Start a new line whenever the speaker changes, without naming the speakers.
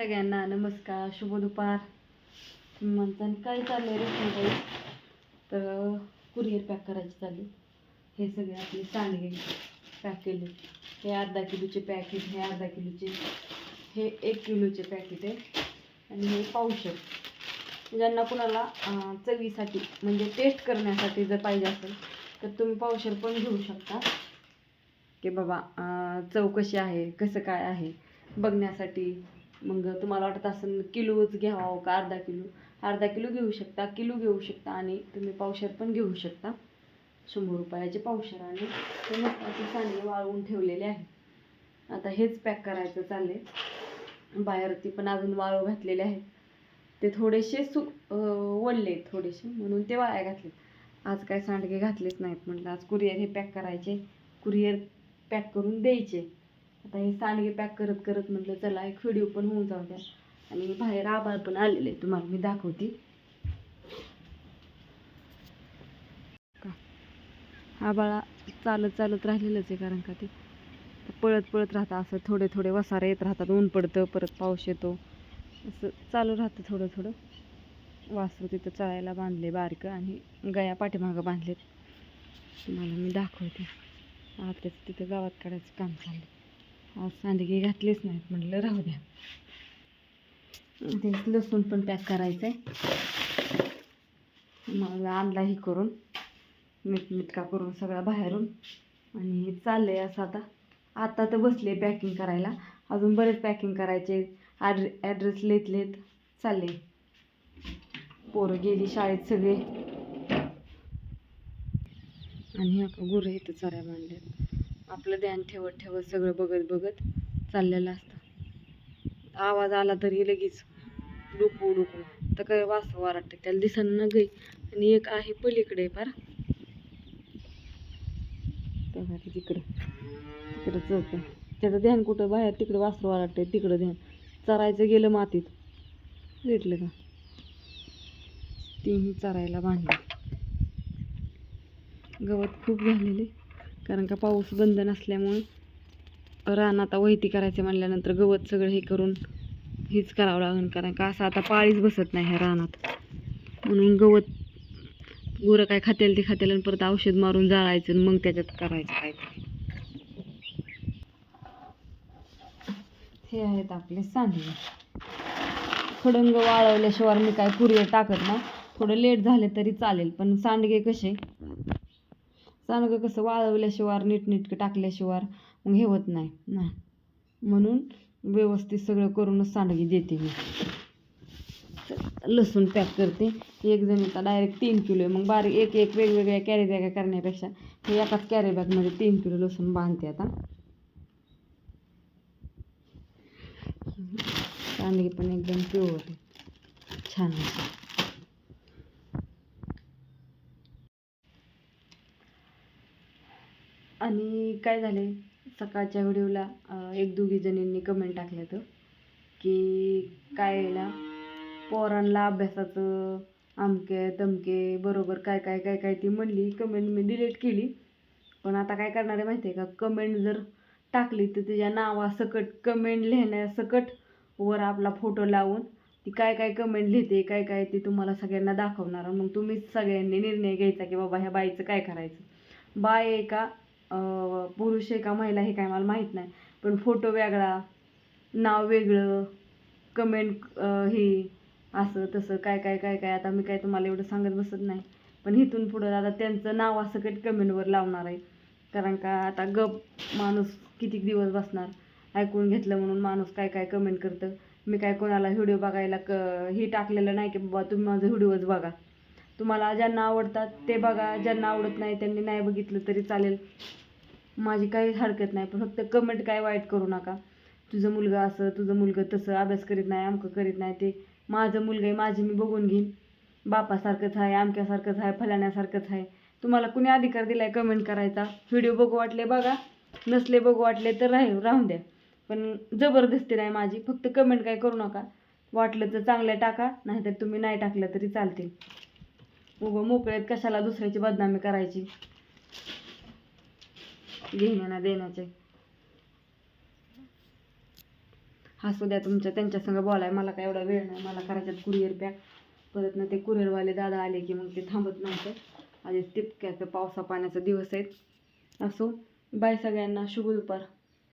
सगळ्यांना नमस्कार शुभ दुपार. म्हणताना काय चाललंय रेशमाताई तर कुरिअर पॅक करायची चालू हे सगळे आपले सांडगे पॅक केले. हे अर्धा किलोचे पॅकेट हे अर्धा किलोचे. हे एक किलोचे पॅकेट आहे आणि हे पावशर. ज्यांना कुणाला चवीसाठी म्हणजे टेस्ट करण्यासाठी जर पाहिजे असेल तर तुम्ही पावशर पण घेऊ शकता. की बाबा चव कशी आहे कसं काय आहे बघण्यासाठी मग तुम्हाला वाटत असेल किलोच घ्यावं हो का अर्धा किलो? अर्धा किलो घेऊ शकता किलो घेऊ शकता आणि तुम्ही पावशर पण घेऊ शकता. शंभर रुपयाचे पावशर आणि ते मस्त असे वाळवून ठेवलेले आहे. आता हेच पॅक करायचं चालले बाहेरती पण अजून वाळू घातलेले आहेत. ते थोडेसे सु अं, वळले थोडेसे म्हणून ते वाया घातले आज काय सांडगे घातलेच नाहीत म्हटलं. आज कुरिअर हे पॅक करायचे. कुरिअर पॅक करून द्यायचे. आता हे सांडगे पॅक करत करत म्हटलं चला एक व्हिडिओ पण होऊन जाऊ द्या. आणि बाहेर आभाळ पण आलेले आहे तुम्हाला मी दाखवते. का? आभाळा चालत चालत राहिलेलंच आहे कारण का ते पळत पळत राहतं असं थोडे थोडे वसारे येत राहतात ऊन पडतं परत पाऊस येतो. असं चालू राहतं थोडं थोडं. वासरू तिथं चळायला बांधले बारकं आणि गया पाठीमागं बांधलेत. तुम्हाला मी दाखवते. आताच तिथं गावात काढायचं काम चाललं सांडगे घातलेच नाहीत म्हटलं राहू द्या. तेच लसूण पण पॅक करायचं आहे मग आणला हे करून मीठ मिटका करून सगळा बाहेरून. आणि चाललं आहे असं आता. आता तर बसले पॅकिंग करायला. अजून बरेच पॅकिंग करायचे ॲड्रे ॲड्रेस लेत लेत चालले पोरं गेली शाळेत सगळे. आणि गुरं इथं चऱ्या बांधल्यात. आपलं ध्यान ठेवत ठेवत सगळं बघत बघत चाललेलं असतं. आवाज आला तरी लगेच डोकू डुकू तर काय वासवा वाटतं त्याला दिसन न गई आणि एक आहे पलीकडे फार बघा ते तिकडं तिकडं चौक त्याचं ध्यान कुठं? बाहेर तिकडं वासरू वाटतंय तिकडं ध्यान. चरायचं गेलं मातीत. भेटलं का? तीही चरायला बांधले. गवत खूप झालेले कारण का पाऊस बंद नसल्यामुळं रान आता वहिती करायचं म्हणल्यानंतर गवत सगळं हे करून हेच करावं लागेल. कारण का असं आता पाळीच बसत नाही ह्या रानात. म्हणून गवत गुरं काय खातेल ते खातेल आणि परत औषध मारून जाळायचं आणि मग त्याच्यात करायचं काय हे आहेत आपले सांडगे खडंग वाळवल्याशिवाय मी काय कुरिअर टाकत ना थोडं लेट झाले तरी चालेल पण सांडगे कसे? सांडगं कसं वाळवल्याशिवाय नीटनीटकं टाकल्याशिवाय मग हे होत नाही. ना म्हणून व्यवस्थित सगळं करूनच सांडगी देते मी. लसूण पॅक करते. एक जणीचा डायरेक्ट तीन किलो आहे. मग बारीक एक एक वेगवेगळ्या कॅरी बॅगा करण्यापेक्षा हे एकाच कॅरी बॅगमध्ये तीन किलो लसूण बांधते आता. सांडगी पण एकदम प्युअर छान आहे आणि काय झालं आहे सकाळच्या व्हिडिओला एक दोघी जणींनी कमेंट टाकल्या तर की काय आहे ना पोरांना अभ्यासाचं आमके तमके बरोबर काय काय काय काय ती म्हणली. कमेंट मी डिलीट केली. पण आता काय करणार आहे माहिती आहे का? कमेंट जर टाकली तर तिच्या नावासकट कमेंट लिहिण्यासकट वर आपला फोटो लावून ती काय काय कमेंट लिहिते काय काय ते तुम्हाला सगळ्यांना दाखवणार. मग तुम्हीच सगळ्यांनी निर्णय घ्यायचा की बाबा ह्या बाईचं काय करायचं? बाय आहे का? पुरुष आहे का महिला हे काय मला माहीत नाही. पण फोटो वेगळा नाव वेगळं कमेंट हे असं तसं काय काय काय काय आता मी काय तुम्हाला एवढं सांगत बसत नाही. पण इथून पुढं आता त्यांचं नाव असं कमेंटवर लावणार आहे. कारण का आता गप माणूस किती दिवस बसणार? ऐकून घेतलं म्हणून माणूस काय काय कमेंट करतं? मी काय कोणाला व्हिडिओ बघायला क हे टाकलेलं नाही की बाबा तुम्ही माझं व्हिडिओज बघा. तुम्हाला ज्यांना आवडतात ते बघा ज्यांना आवडत नाही त्यांनी नाही बघितलं तरी चालेल. माझी काही हरकत नाही पण फक्त कमेंट काय वाईट करू नका. तुझं मुलगा असं तुझं मुलगं तसं अभ्यास करीत नाही अमकं करीत नाही ते माझं मुलगा आहे माझी मी बघून घेईन. बापासारखंच आहे अमक्यासारखंच आहे फलाण्यासारखंच आहे. तुम्हाला कुणी अधिकार दिला आहे कमेंट करायचा? व्हिडिओ बघू वाटले बघा नसले बघू वाटले तर राहील राहून द्या. पण जबरदस्ती नाही माझी फक्त कमेंट काय करू नका. वाटलं तर चांगलं टाका नाहीतर तुम्ही नाही टाकलं तरी चालतील. उगं मोकळ्यात कशाला दुसऱ्याची बदनामी करायची? घेण्याना देण्याचे. हसू द्या तुमच्या त्यांच्या संग बोलाय मला काय एवढा वेळ नाही. मला करायच्यात कुरिअर पॅक परत ना ते कुरिअरवाले दादा आले की मग ते थांबत नव्हते. आधी टिपक्याचं पावसा पाण्याचा दिवस आहेत. असो बाय सगळ्यांना शुभ दुपार.